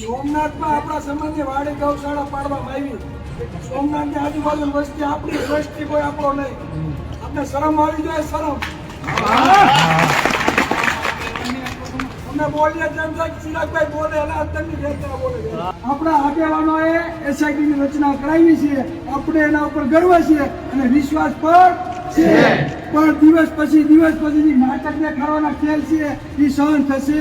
સોમનાથમાં આપણા સમાજની વાડી ગૌશાળા પાડવામાં આવી. સોમનાથની આજુબાજુ વસ્તી આપણી દ્રષ્ટિ કોઈ આપણો નહીં. આપણે શરમ આવી જાય શરમ. અમે બોલીએ તેમ થાય ચિરાગભાઈ બોલે અને અંદરની વેદના બોલે. આપણા આગેવાનોએ એસઆઈટી રચના કરાવી છે. આપણે એના ઉપર ગર્વ છે અને વિશ્વાસ પણ છે. પણ દિવસ પછી દિવસ પછી નાટક ને કરવાના ખેલ છે. એ સહન થશે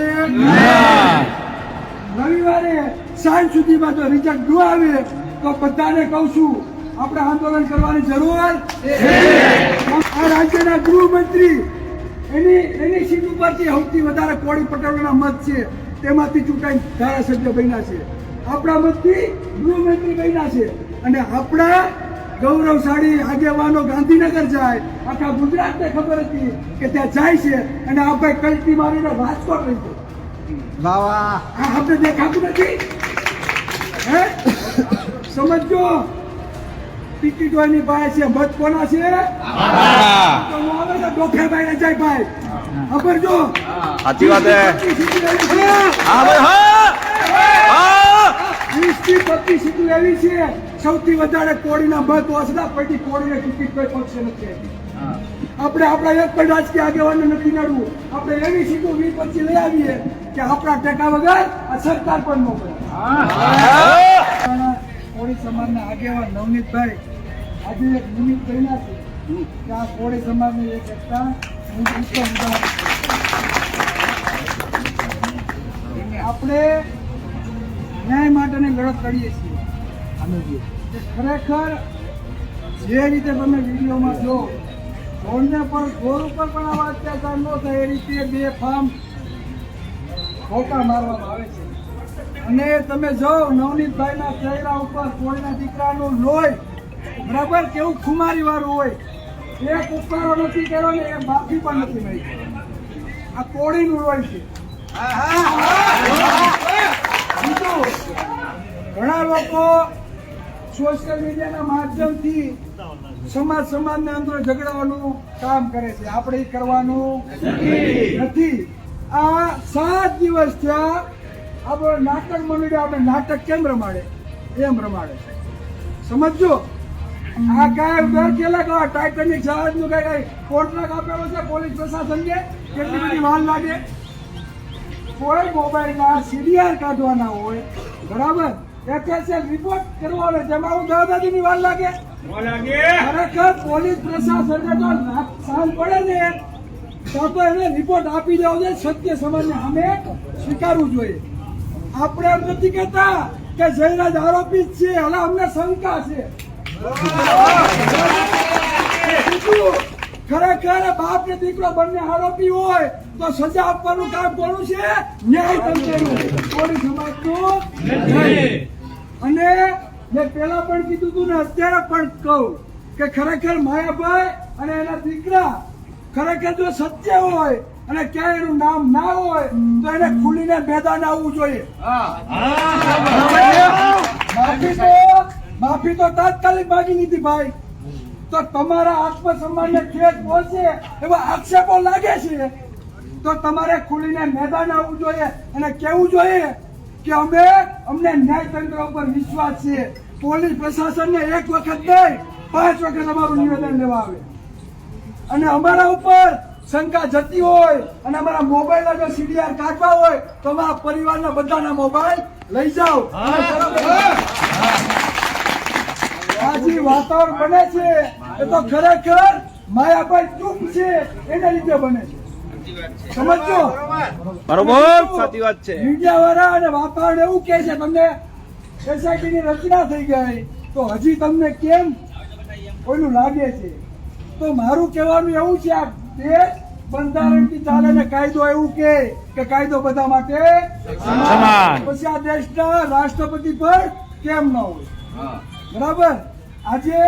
રવિવારે સાંજ સુધીમાં જો રિઝલ્ટ ન આવે, તો બધાને કહું છું, આપણે આંદોલન કરવાની જરૂર આ રાજ્યના ગૃહમંત્રી, એની એની સીટ ઉપરથી સૌથી વધારે કોળી પટેલોના મત છે. તેમાંથી ચૂંટાઈ ધારાસભ્ય બન્યા છે. આપણા મતથી ગૃહમંત્રી બન્યા છે. અને આપણા ગૌરવશાળી આગેવાનો ગાંધીનગર જાય, આખા ગુજરાતને ખબર હતી કે ત્યાં જાય છે. અને આ ભાઈ કલ્ટી મારીને રાજકોટ લઈ જાય વાહ આ આપણે દેખાતું નથી હે? સમજો ટિકિટો એની પાસે છે મત કોના છે? તો હું આવે તો ડોફેભાઈ ને જાય ભાઈ ખબર જો? સાચી વાત હે. હા ભાઈ હા. વીસથી પચીસ સીટો એવી છે. સૌથી વધારે કોળીના મત ઓછા પછી કોળીને ટિકિટ કોઈ પક્ષે નથી. આપણે આપણા એક પણ રાજકીય આગેવાનને નથી નડવું. આપણે એવી સીધું વીસ પચીસ લઈ આવીએ કે આપણા ટેકા વગર આ સરકાર પણ મોકલે કોળી સમાજના આગેવાન નવનીતભાઈ આજે એક નિમિત્ત બન્યા છે કે આ કોળી સમાજની એક એકતા આપણે ન્યાય માટેની લડત કરીએ છીએ. ખરેખર જે રીતે તમે વિડીયોમાં જો ઢોરને પણ ઢોર ઉપર પણ આવા અત્યાચાર ન થાય, એ રીતે બે ફાર્મ ખોટા મારવામાં આવે છે. અને તમે જો નવનીતભાઈના ચહેરા ઉપર કોઈના દીકરાનું લોહી, બરાબર, કેવું ખુમારી વાળું હોય, એક ઉપકારો નથી કર્યો ને એ માફી પણ નથી મળી આ કોળીનું લોહી છે. બીજું, ઘણા લોકો સોશિયલ મીડિયાના માધ્યમથી સમાજ સમાજને અંદર ઝઘડાવાનું કામ કરે છે. આપણે કરવાનું નથી. આ સાત દિવસ થયા આપણે નાટક મંડળી આપણે નાટક કેમ રમાડે? એમ રમાડે સમજો આ કાંઈ ઉધાર કેલા કહો ટાઇટેનિક જહાજનું કાંઈ કાંઈ કોન્ટ્રાક્ટ આપેલો છે પોલીસ પ્રશાસનને? કેટલી બધી વાર લાગે? કોઈ મોબાઈલના સીડીઆર કાઢવાના હોય, બરાબર? એફએસએલ રિપોર્ટ કરવાનો જેમાં હું દાદાજીની વાર લાગે? ખરેખર પોલીસ પ્રશાસનને તો ના- પડે ને. તો તો એને રિપોર્ટ આપી દેવો જોઈએ સત્ય સમાજને સામે સ્વીકારવું જોઈએ. આપણે એમ નથી કહેતા કે જયરાજ આરોપી છે હવે અમને શંકા છે. ખરેખર બાપ ને દીકરો બંને આરોપી હોય તો સજા આપવાનું કામ કોનું છે? ન્યાય તંત્રનું કોળી સમાજનું. અને મેં પેલા પણ કીધું હતું ને અત્યારે પણ કહું કે ખરેખર માયાભાઈ અને એના દીકરા ખરેખર જો સત્ય હોય અને ક્યાંય એનું નામ ના હોય, તો એને ખુલીને મેદાન આવવું જોઈએ. માફી તો માફી તો તાત્કાલિક માગી લીધી ભાઈ. તો તમારા આત્મસન્માનને ખેત પહોંચે એવા આક્ષેપો લાગે છે? તો તમારે ખુલીને મેદાન આવવું જોઈએ અને કેવું જોઈએ કે અમે, અમને ન્યાયતંત્ર ઉપર વિશ્વાસ છે. પોલીસ પ્રશાસનને એક વખત નહીં પાંચ વખત અમારું નિવેદન લેવા આવે. અને અમારા ઉપર શંકા જતી હોય અને અમારા મોબાઈલ જો સીડીઆર કાઢવા હોય તો અમારા પરિવારના બધાના મોબાઈલ લઈ જાઓ. અને બરાબર. આ જે વાતાવરણ બને છે એ તો ખરેખર માયાભાઈ ચૂપ છે એને લીધે બને છે. સમજો બરોબર. સાચી વાત છે. મીડિયા વાળા અને વાતાવરણ એવું કે છે તમને એસઆઈટી રચના થઈ ગઈ. તો હજી તમને કેમ કોઈનું લાગે છે? તો મારું કહેવાનું એવું છે આ દેશ બંધારણથી ચાલે ને કાયદો એવું કે કે કાયદો બધા માટે સમાન. પછી આ દેશના રાષ્ટ્રપતિ પર કેમ ન હોય? બરાબર? આજે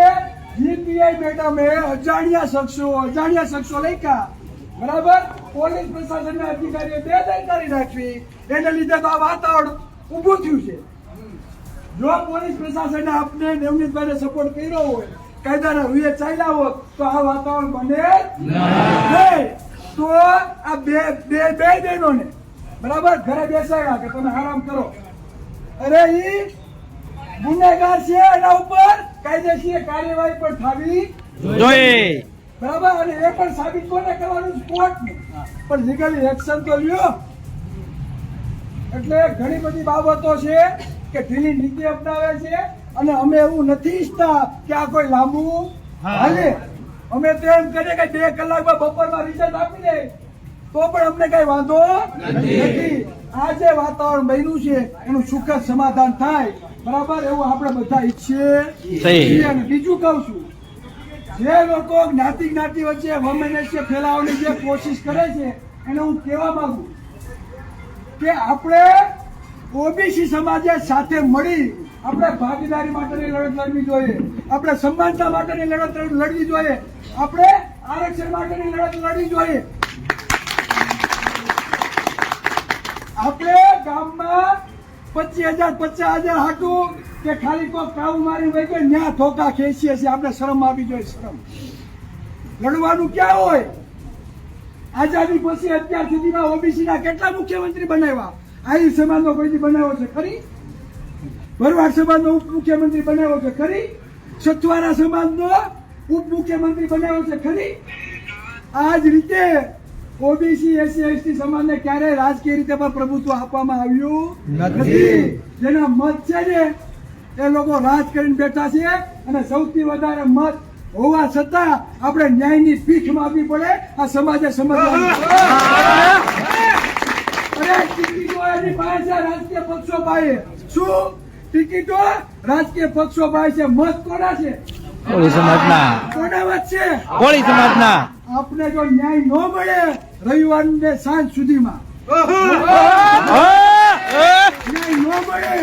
જીપીઆઈ મેડમે અજાણ્યા શખ્સો અજાણ્યા શખ્સો લખ્યા. બરાબર? પોલીસ પ્રશાસનના અધિકારીઓ બેદરકારી રાખવી એને લીધે તો આ વાતાવરણ ઊભું થયું છે. જો પોલીસ પ્રશાસને આપને નવનીતભાઈને સપોર્ટ કર્યો હોય કાયદાના રૂએ ચાલ્યા હોત તો આ વાતાવરણ બને નહીં. તો આ બે બે બે બહેનોને બરાબર ઘરે બેસાડ્યા કે તમે આરામ કરો. અરે ઈ ગુનેગાર છે એના ઉપર કાયદેશીર કાર્યવાહી પણ થવી જોઈએ. બરાબર અને એ પણ સાબિત કોને કરવાનું કોર્ટ પણ લીગલી એક્શન તો લ્યો. એટલે ઘણી બધી બાબતો છે. કે ઢીલી નીતિ અપનાવે છે અને અમે એવું નથી ઈચ્છતા કે આ કોઈ લાંબુ હાલે. અમે તો એમ કરીએ કે બે કલાકમાં બપોરમાં રિઝલ્ટ આપી દે. તો પણ અમને કઈ વાંધો નથી. આ જે વાતાવરણ બન્યું છે એનું સુખદ સમાધાન થાય. બરાબર? એવું આપણે બધા ઈચ્છીએ બીજું કહું છું જે લોકો જ્ઞાતિ જ્ઞાતિ વચ્ચે વમનસ્ય ફેલાવવાની જે કોશિશ કરે છે એને હું કહેવા માંગુ કે આપણે ઓબીસી સમાજે સાથે મળી આપણે ભાગીદારી માટેની લડત લડવી જોઈએ. આપણે સમાનતા માટેની લડત લડવી જોઈએ. આપણે આરક્ષણ માટેની લડત લડવી જોઈએ. આપણે ગામમાં પચીસ હજાર, પચાસ હજાર હાટું કે ખાલી કોઈ કામ મારી હોય કે ન્યા ધોકા ખેંચીએ છીએ. આપણે શરમ આવી જોઈએ, શરમ. લડવાનું ક્યાં હોય? આઝાદી પછી અત્યાર સુધીમાં ઓબીસીના કેટલા મુખ્યમંત્રી બનાવ્યા? આહિર સમાજનો કોઈથી બનાવ્યો છે ખરી? ભરવાડ સમાજનો ઉપ મુખ્યમંત્રી બનાવ્યો છે ખરી? સથવારા સમાજનો ઉપ મુખ્યમંત્રી બનાવ્યો છે ખરી? આ જ રીતે ઓબીસી એસસી એસટી સમાજને ક્યારેય રાજકીય રીતે પણ પ્રભુત્વ આપવામાં આવ્યું નથી. જેના મત છે ને એ લોકો રાજ કરીને બેઠા છે અને સૌથી વધારે મત હોવા છતાં આપણે ન્યાયની પીઠ માપવી પડે આ સમાજે સમજવાનું. એની પાસે છે રાજકીય પક્ષો પાસે શું? ટિકિટો? રાજકીય પક્ષો પાસે છે. મત કોના છે? કોળી સમાજના. કોના મત છે? કોળી સમાજના. આપણે જો ન્યાય ન મળે રવિવાર ને સાંજ સુધીમાં. ન્યાય ન મળે.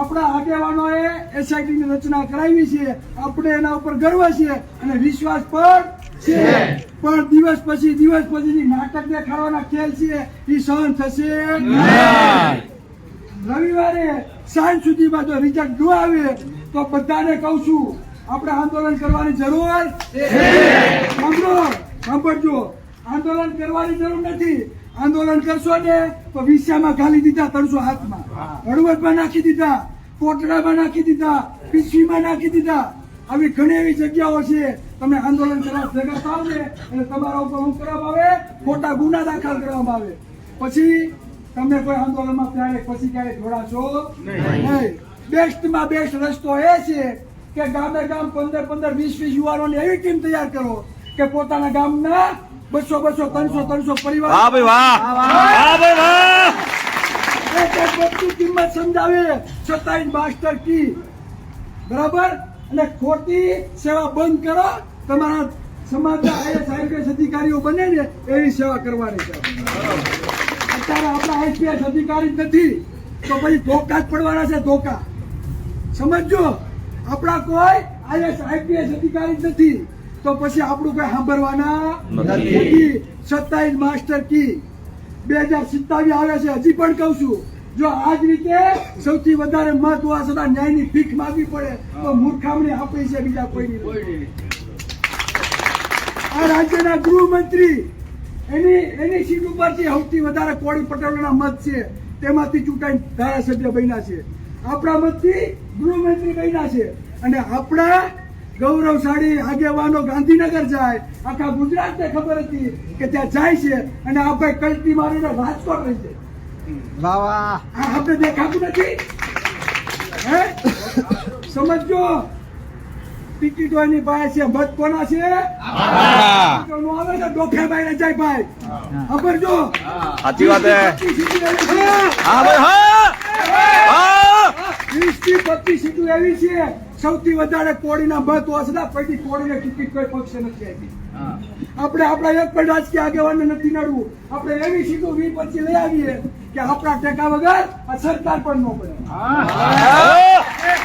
આપણા આગેવાનોએ એસઆઈટી ની રચના કરાવી છે. આપણે એના ઉપર ગર્વ છે અને વિશ્વાસ પણ છે. પણ દિવસ પછી દિવસ પછી નાટક દેખાડવાના ખેલ છે એ સહન થશે રવિવારે સાંજ સુધીમાં જો રિઝલ્ટ ન આવે તો બધાને કહું છું આપણે આંદોલન કરવાની જરૂર સાંભળો સાંભળજો. આંદોલન કરવાની જરૂર નથી. આંદોલન કરશો ને તો વિસામાં ઘાલી દીધા ત્રણસો હાથમાં. હળવદમાં નાખી દીધા કોટડામાં નાખી દીધા પીછીમાં નાખી દીધા. આવી ઘણી એવી જગ્યાઓ છે તમે આંદોલન કરવા ભેગા થાવ ને એટલે તમારા ઉપર હું કરવામાં આવે ખોટા ગુના દાખલ કરવામાં આવે. પછી તમે કોઈ આંદોલનમાં ક્યારેક પછી ક્યારે જોડાશો? નહીં. બેસ્ટમાં બેસ્ટ રસ્તો એ છે કે ગામે ગામ પંદર પંદર વીસ વીસ યુવાનોની એવી ટીમ તૈયાર કરો કે પોતાના ગામના બસો બસો ત્રણસો ત્રણસો વાહ પરિવાર ભાઈ વાહ. વાહ ભાઈ વાહ. એક એક વસ્તુ કિંમત સમજાવે. છતાંય માસ્ટર કી બરાબર? અને ખોટી સેવા બંધ કરો. તમારા સમાજના આઈએસ આઈપીએસ અધિકારીઓ બને ને એવી સેવા કરવાની છે. અત્યારે આપણા આઈપીએસ અધિકારી નથી તો પછી ધોકા જ પડવાના છે ધોકા. સમજજો આપણા કોઈ આઈએસ આઈપીએસ અધિકારી નથી તો પછી આપણું કોઈ સાંભળવાના નથી. સત્તાવીસ માસ્ટર કી. બે હજાર સિત્તાવીસ આવે છે હજી પણ કહું છું જો આ જ રીતે સૌથી વધારે મત હોવા છતાં ન્યાયની ભીખ માગવી પડે તો મૂર્ખામણી આપણી છે બીજા કોઈની. આ રાજ્યના ગૃહમંત્રી એની એની સીટ ઉપરથી સૌથી વધારે કોળી પટેલોના મત છે. તેમાંથી ચૂંટાઈ ધારાસભ્ય બન્યા છે. આપણા મતથી ગૃહમંત્રી બન્યા છે. અને આપણા ગૌરવશાળી આગેવાનો ગાંધીનગર જાય આખા ગુજરાતને ખબર હતી કે ત્યાં જાય છે અને આ ભાઈ કલ્ટી મારીને રાજકોટ રહી છે આપણે દેખાતું નથી. હે? સમજો ટિકિટો એની પાસે છે મત કોના છે? સાચી વાત હા. ભાઈ હા વીસથી પચીસ સીટો એવી છે સૌથી વધારે કોળીના મત વાસના પછી કોળીને ટિકિટ કોઈ પક્ષે નથી આપી આપણે આપણા એક પણ રાજકીય આગેવાનને નથી નડવું. આપણે એવી સીટો વી પછી લઈ આવીએ કે આપણા ટેકા વગર આ સરકાર પણ ન પડે.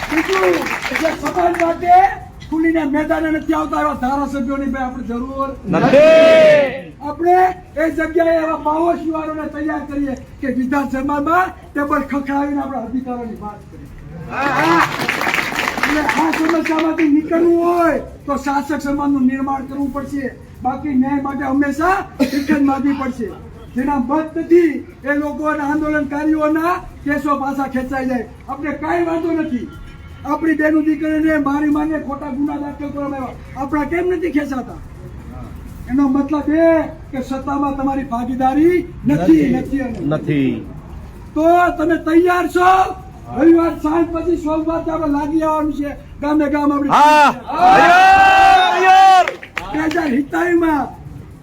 બીજું એટલે સમાજ માટે ખુલીને મેદાને નથી આવતા એવા ધારાસભ્યોની ભાઈ આપણે જરૂર નથી. આપણે એ જગ્યાએ એવા બાવોશ તૈયાર કરીએ કે વિધાનસભામાં ટેબલ ખખડાવીને આપણે અધિકારોની વાત કરીએ. આ સમસ્યામાંથી નીકળવું હોય તો શાસક સમાજનું નિર્માણ કરવું પડશે. બાકી ન્યાય માટે હંમેશા શિક્ષણ માંગવી પડશે. જેના મત નથી એ લોકો આંદોલનકારીઓના કેસો પાછા ખેંચાઈ જાય. આપણે કાંઈ વાંધો નથી. આપણી બેનું દીકરીને મારી માને ખોટા ગુના દાખલ કરવામાં આવ્યા આપણા કેમ નથી ખેંચાતા? એનો મતલબ એ કે સત્તામાં તમારી ભાગીદારી નથી નથી તો તમે તૈયાર છો? રવિવાર સાંજ પછી સોમવાર આપણે લાગી આવવાનું છે. ગામે ગામ આપણે બે હજાર હિતાવીમાં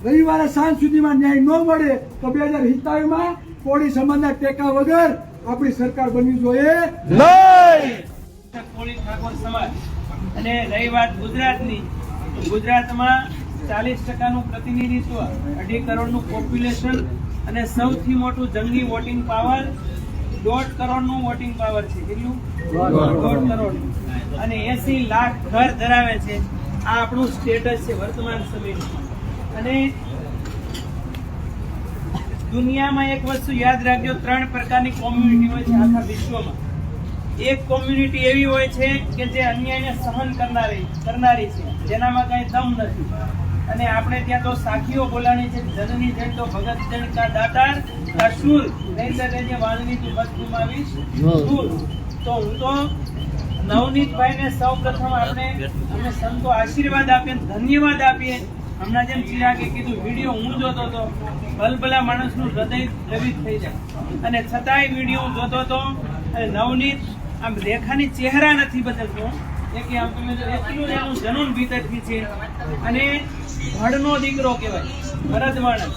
રવિવારે સાંજ સુધીમાં ન્યાય ન મળે તો બે હજાર હિતાવીમાં કોળી સમાજના ટેકા વગર આપણી સરકાર બનવી જોઈએ. નહીં. કોળી ઠાકોર સમાજ. અને રહી વાત ગુજરાતની ગુજરાતમાં ચાલીસ ટકાનું પ્રતિનિધિત્વ, અઢી કરોડનું પોપ્યુલેશન અને સૌથી મોટું જંગી વોટિંગ પાવર દોઢ કરોડનું વોટિંગ પાવર છે. કેટલું? દોઢ કરોડ. અને એસી લાખ ઘર ધરાવે છે. આ આપણું સ્ટેટસ છે વર્તમાન સમયનું. અને દુનિયામાં એક વસ્તુ યાદ રાખજો, ત્રણ પ્રકારની કોમ્યુનિટી હોય છે આખા વિશ્વમાં. એક કોમ્યુનિટી એવી હોય છે કે જે અન્યાયને સહન કરનારી કરનારી છે. જેનામાં કાંઈ દમ નથી. અને આપણે ત્યાં તો સાખીઓ બોલાણી છે, જનની જન તો ભગત જણ કા દાતાર, કા શૂર. નહીંતર જે વાળની તું બસ ગુમાવીશ તો હું તો નવનીતભાઈને સૌ પ્રથમ આપણે, અમે સંતો આશીર્વાદ આપીએ, ધન્યવાદ આપીએ. હમણાં જેમ ચિરાગે કીધું, વીડિયો હું જોતો હતો, ભલભલા માણસનું હૃદય દ્રવિત થઈ જાય. અને છતાંય વીડિયો હું જોતો હતો, અને નવનીત આમ રેખાની ચહેરા નથી બદલતો. એ કે આમ તમે એટલું એનું જનૂન ભીતરથી છે. અને ભડનો દીકરો કહેવાય, મરદ માણસ.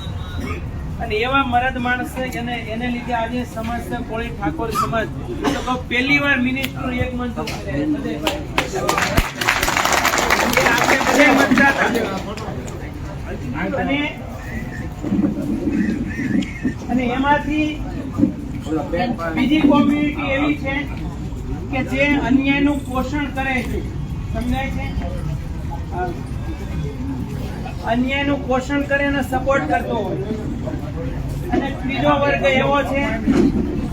અને એવા મરદ માણસ એને એને લીધે આજે સમાજ છે, કોળી ઠાકોર સમાજ. તો કહું પહેલી વાર મિનિસ્ટર એક મંચ આપણે બધા મતદાતા અને અને એમાંથી બીજી કોમ્યુનિટી એવી છે કે જે અન્યાયનું પોષણ કરે છે. સમજાય છે? અન્યાયનું પોષણ કરે અને સપોર્ટ કરતો હોય. અને ત્રીજો વર્ગ એવો છે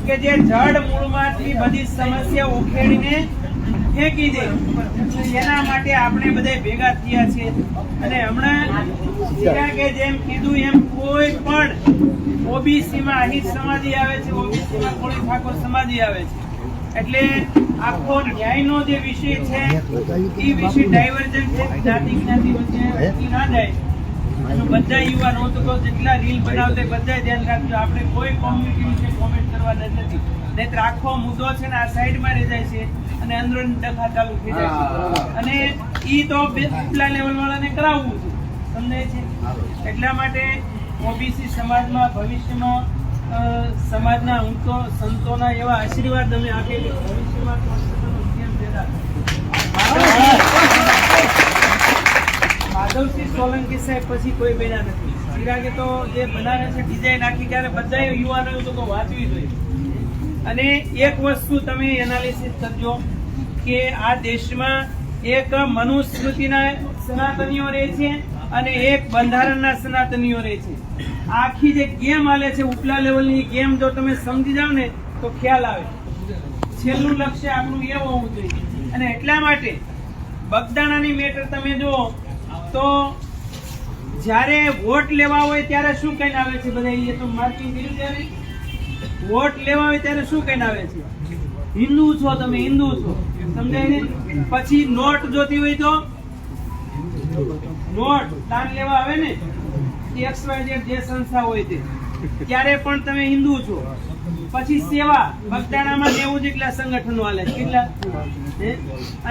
કે જે જડ મૂળમાંથી બધી સમસ્યા ઉખેડીને ફેંકી દે. એના માટે આપણે બધા ભેગા થયા છે અને હમણાં કે જેમ કીધું એમ કોઈ પણ ઓબીસીમાં અહીં સમાજી આવે છે, ઓબીસીમાં કોળી ઠાકોર સમાધિ આવે છે. એટલે આખો ન્યાયનો જે વિષય છે એ વિષય ડાયવર્જન્ટ છે જાતિ જ્ઞાતિ વચ્ચે ના જાય. બધા યુવાનો તો જેટલા રીલ બનાવતા બધા ધ્યાન રાખજો આપણે કોઈ કોમ્યુનિટી વિશે કોમેન્ટ કરવા નથી. નહીતર આખો મુદ્દો છે ને આ સાઈડમાં રહી જાય છે અને અંદર ડખા ચાલુ થઈ જાય છે. અને એ તો ઉપલા લેવલ વાળાને કરાવવું છે. સમજાય છે. એટલા માટે ઓબીસી સમાજમાં ભવિષ્યમાં સમાજના ઊંચો સંતોના એવા આશીર્વાદ અમે આપેલી ભવિષ્યમાં. માધવસિંહ સોલંકી સાહેબ પછી કોઈ બન્યા નથી. ચિરાગે તો જે છે ડિઝાઇન આખી ત્યારે બધા યુવાનો તો વાંચવી જોઈએ. અને એક વસ્તુ તમે એનાલિસિસ કરજો કે આ દેશમાં એક મનુસ્મૃતિના સનાતનીઓ રહે છે અને એક બંધારણના સનાતનીઓ રહે છે. આખી જે ગેમ આલે છે, ઉપલા લેવલની ગેમ જો તમે સમજી જાવ ને, તો ખ્યાલ આવે. છેલ્લું લક્ષ્ય આપણું એ હોવું જોઈએ. અને એટલા માટે બગદાણાની મેટર તમે જુઓ, તો જ્યારે વોટ લેવા હોય ત્યારે શું કહીને આવે છે? બધા એ તો માર્કિંગ કર્યું ત્યારે વોટ લેવા હોય ત્યારે શું કહીને આવે છે? હિન્દુ છો તમે, હિન્દુ છો. સમજાય ને? પછી નોટ જોતી હોય તો? નોટ દાન લેવા આવે ને એક્સ વાય જે સંસ્થા હોય તે. ત્યારે પણ તમે હિન્દુ છો. પછી સેવા, બગદાણામાં નેવું જેટલા સંગઠનો હાલે કેટલા?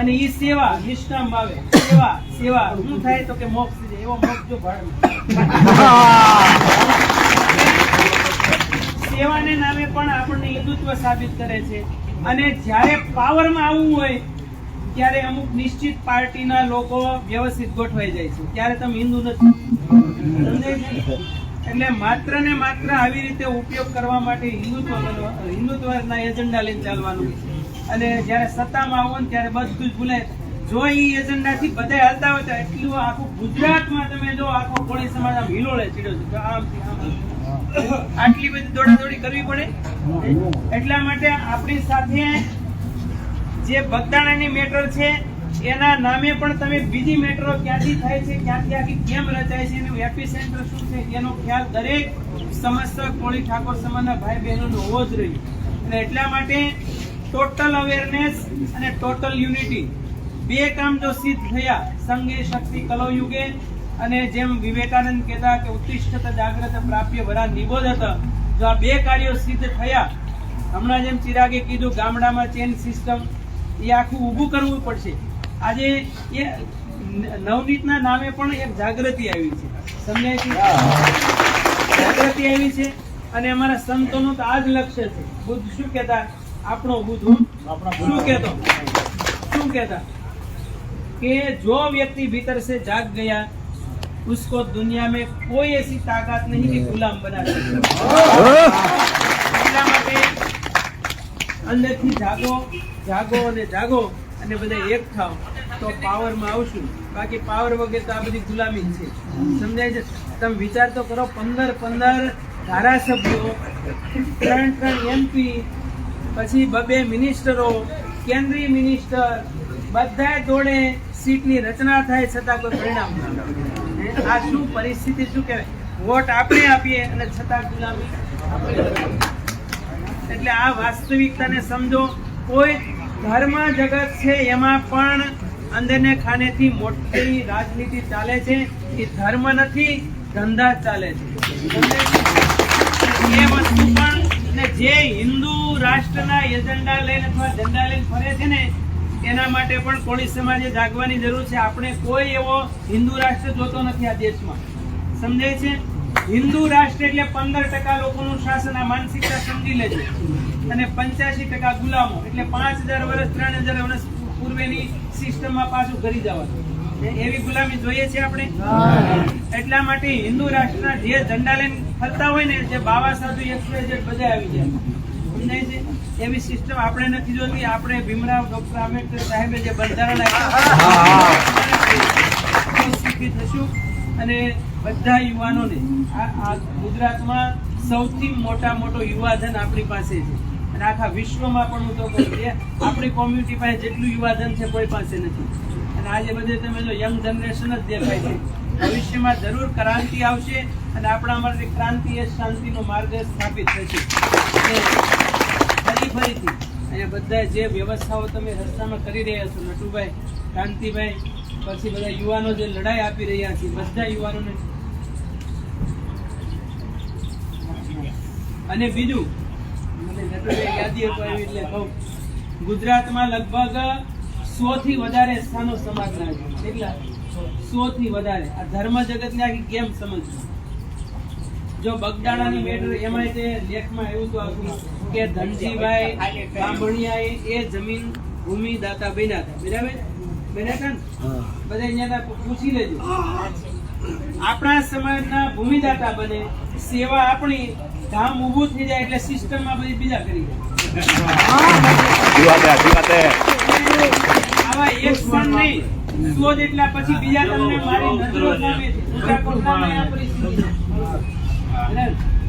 અને ઈ સેવા, નિષ્કામ ભાવે. સેવા સેવા. શું થાય તો કે મોક્ષ છે. એવો મોક્ષ જો સેવાને નામે પણ આપણને હિન્દુત્વ સાબિત કરે છે. અને જ્યારે પાવરમાં આવવું હોય ત્યારે અમુક નિશ્ચિત પાર્ટીના લોકો વ્યવસ્થિત ગોઠવાઈ જાય છે. ત્યારે તમે હિન્દુ નથી. એટલે માત્ર ને માત્ર આવી રીતે ઉપયોગ કરવા માટે હિન્દુત્વ હિન્દુત્વના એજન્ડા લઈને ચાલવાનું. અને જ્યારે સત્તામાં આવો ને ત્યારે બધું જ ભૂલાય. જો એ એજન્ડાથી બધા હાલતા હોય તો એટલું આખું ગુજરાતમાં તમે જો આખો કોળી સમાજ આમ હિલોળે ચીડ્યો છે. આમ. આટલી બધી દોડાદોડી કરવી પડે? એટલા માટે આપણી સાથે જે બગદાણાની મેટર છે, એના નામે પણ તમે બીજી મેટ્રો ક્યાંથી થાય છે, ક્યાંથી આખી કેમ રચાય છે, એનું એપી સેન્ટર શું છે એનો ખ્યાલ દરેક સમસ્ત કોળી ઠાકોર સમાજના ભાઈ બહેનોનો હોવો જ રહ્યો અને એટલા માટે ટોટલ અવેરનેસ અને ટોટલ યુનિટી બે કામ જો સિદ્ધ થયા સંગે શક્તિ કલો યુગે અને જેમ વિવેકાનંદ કહેતા કે ઉત્તિષ્ઠ જાગ્રત પ્રાપ્ય વરા હતા, જો આ બે કાર્યો સિદ્ધ થયા, હમણાં જેમ ચિરાગે કીધું, ગામડામાં ચેન સિસ્ટમ એ આખું ઊભું કરવું પડશે આજે એ નવનીતના નામે પણ એક જાગૃતિ આવી છે સમજાય છે જાગૃતિ આવી છે અને અમારા સંતોનું તો આ જ લક્ષ્ય છે બુદ્ધ શું કહેતા આપણો બુદ્ધ હું શું કહેતો શું કહેતા कि जो व्यक्ति भीतर से जाग गया उसको दुनिया में कोई ऐसी ताकत नहीं कि गुलाम बना सके એટલા માટે અંદરથી જાગો જાગો અને જાગો અને બધા એક થાવ તો પાવરમાં આવશું. બાકી પાવર વગર તો આ બધી ગુલામી છે. સમજાય છે? તમે વિચાર તો કરો, પંદર પંદર ધારાસભ્યો, ત્રણ ત્રણ એમપી પછી બબે મિનિસ્ટરો, કેન્દ્રીય મિનિસ્ટર બધા દોડે સીટની રચના થાય છતાં કોઈ પરિણામ ના? આ શું પરિસ્થિતિ, શું કહેવાય? વોટ આપણે આપીએ અને છતાં ગુલામી. આપણે. એટલે આ વાસ્તવિકતાને સમજો. કોઈ ધર્મ જગત છે એમાં પણ અંદરને ખાનેથી મોટી રાજનીતિ ચાલે છે એ ધર્મ નથી, ધંધા ચાલે છે. એ વસ્તુ પણ ને જે હિન્દુ રાષ્ટ્રના એજન્ડા લઈને અથવા ઝંડા લઈને ફરે છે ને, એના માટે પણ કોળી સમાજે જાગવાની જરૂર છે. આપણે કોઈ એવો હિન્દુ રાષ્ટ્ર જોતો નથી આ દેશમાં. સમજાય છે? હિન્દુ રાષ્ટ્ર એટલે પંદર ટકા લોકોનું શાસન આ માનસિકતા સમજી લેજો. અને પંચ્યાસી ટકા ગુલામો એટલે પાંચ હજાર વર્ષ ત્રણ હજાર વર્ષ પૂર્વેની સિસ્ટમમાં પાછું કરી જવાનું. એવી ગુલામી જોઈએ છે આપણે? એટલા માટે હિન્દુ રાષ્ટ્રના જે ઝંડા લઈને ફરતા હોય ને જે બાવા સાધુ એક્સપ્રેસ બધા આવી જાય. સમજાય છે? એવી સિસ્ટમ આપણે નથી જોતી. આપણે ભીમરાવ ડોક્ટર આંબેડકર સાહેબે જે બંધારણ આપ્યું. અને બધા યુવાનોને આ ગુજરાતમાં સૌથી મોટા મોટો યુવાધન આપણી પાસે છે. અને આખા વિશ્વમાં પણ હું તો કહું કે આપણી કોમ્યુનિટી પાસે જેટલું યુવાધન છે કોઈ પાસે નથી. અને આજે બધે તમે જો યંગ જનરેશન જ દેખાય છે. ભવિષ્યમાં જરૂર ક્રાંતિ આવશે અને આપણા માટે ક્રાંતિ એ શાંતિનો માર્ગ સ્થાપિત થશે. ફરી ફરીથી અહીંયા બધા જે વ્યવસ્થાઓ તમે રસ્તામાં કરી રહ્યા છો, નટુભાઈ, કાંતિભાઈ, પછી બધા યુવાનો જે લડાઈ આપી રહ્યા છે, બધા યુવાનોને અને બીજું મને નટુભાઈ યાદી અપાવી એટલે કહું ગુજરાતમાં લગભગ સો થી વધારે સ્થાનો સમાજના છે. કેટલા? સો થી વધારે. આ ધર્મ જગતને આખી કેમ સમજવું? જો બગદાણાની મેટર એમાં તે લેખમાં એવું તો હતું કે ધનજીભાઈ બાંભણિયાએ એ જમીન ભૂમિ દાતા બન્યા હતા. બરાબર? બન્યા હતા ને? બધા અહીંયા પૂછી લેજો. આપણા સમાજના ભૂમિદાતા બને સેવા આપણી ગામ ઊભું થઈ જાય એટલે સિસ્ટમમાં બધી બીજા કરી આવા એક પણ નહીં. સો જેટલા પછી બીજા તમને મારી નજરો સામે?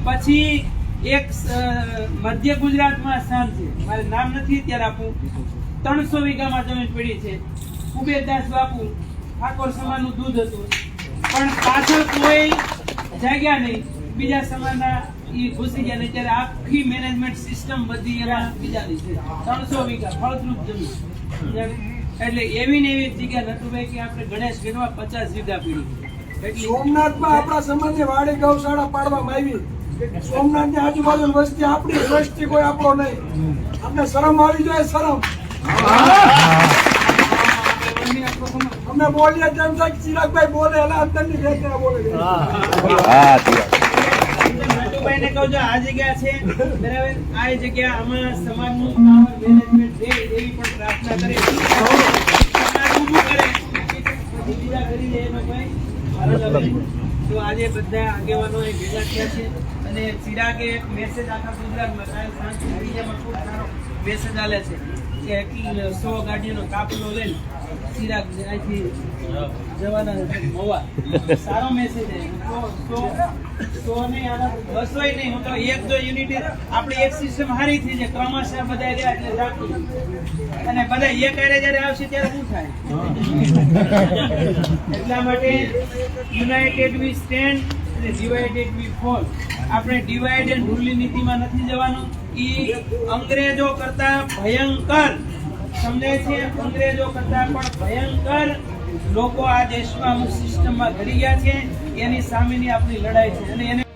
પછી એક મધ્ય ગુજરાતમાં સ્થાન છે. મારે નામ નથી અત્યારે આપું. ત્રણસો વીઘામાં જમીન પડી છે. કુબેરદાસ બાપુ ઠાકોર સમાજનું દૂધ હતું. પણ પાછળ કોઈ જાગ્યા નહીં. બીજા સમાજના ઈ ઘૂસી ગયા ને ત્યારે આખી મેનેજમેન્ટ સિસ્ટમ બધી એમાં બીજાની છે. ત્રણસો વીઘા ફળદ્રુપ જમીન. એટલે એવી ને એવી જગ્યા નટુભાઈ કે આપણે ગણેશ ગીરમાં પચાસ વીઘા પીડી. સોમનાથમાં આપણા સમાજે વાડી ગૌશાળા પાડવામાં આવી. સોમનાથની આજુબાજુ વસ્તી આપણી દ્રષ્ટિ કોઈ આપણો નહીં. આપણે શરમ આવી જોઈએ શરમ. અમે બોલીએ તેમ થાય ચિરાગભાઈ બોલે એટલે અંદરની બોલે નટુભાઈ ને કહું છું, આ જગ્યા છે, બરાબર? આ જગ્યા આમાં સમાજનું પાવર મેનેજમેન્ટ છે, એવી પણ પ્રાર્થના કરે. સમાજ ઊભું કરે? બીજા કરી દે એનો કોઈ? તો આજે બધા આગેવાનો એ ભેગા થયા છે અને ચિરાગે મેસેજ આખા ગુજરાતમાં કાલ સાંજ મીડિયામાં ખૂબ સારો મેસેજ આલે છે કે સો ગાડીઓનો કાફલો લઈને ચિરાગ અહીંથી જવાના છે. સારો મેસેજ તો નહીં. હું તો એક જો યુનિટી આપણી એક સિસ્ટમ હારી થઈ છે ક્રમશ બધા રહ્યા એટલે જાગતું અને બધા એક હારે જ્યારે આવશે ત્યારે શું થાય? એટલા માટે યુનાઇટેડ વી સ્ટેન્ડ અને ડિવાઇડેડ વી ફોલ આપણે ડિવાઇડ એન્ડ રૂલની નીતિમાં નથી જવાનું. એ અંગ્રેજો કરતા ભયંકર સમજાય છે અંગ્રેજો કરતા પણ ભયંકર લોકો આ દેશમાં અમુક સિસ્ટમમાં ઘડી ગયા છે, એની સામેની આપણી લડાઈ છે. અને એને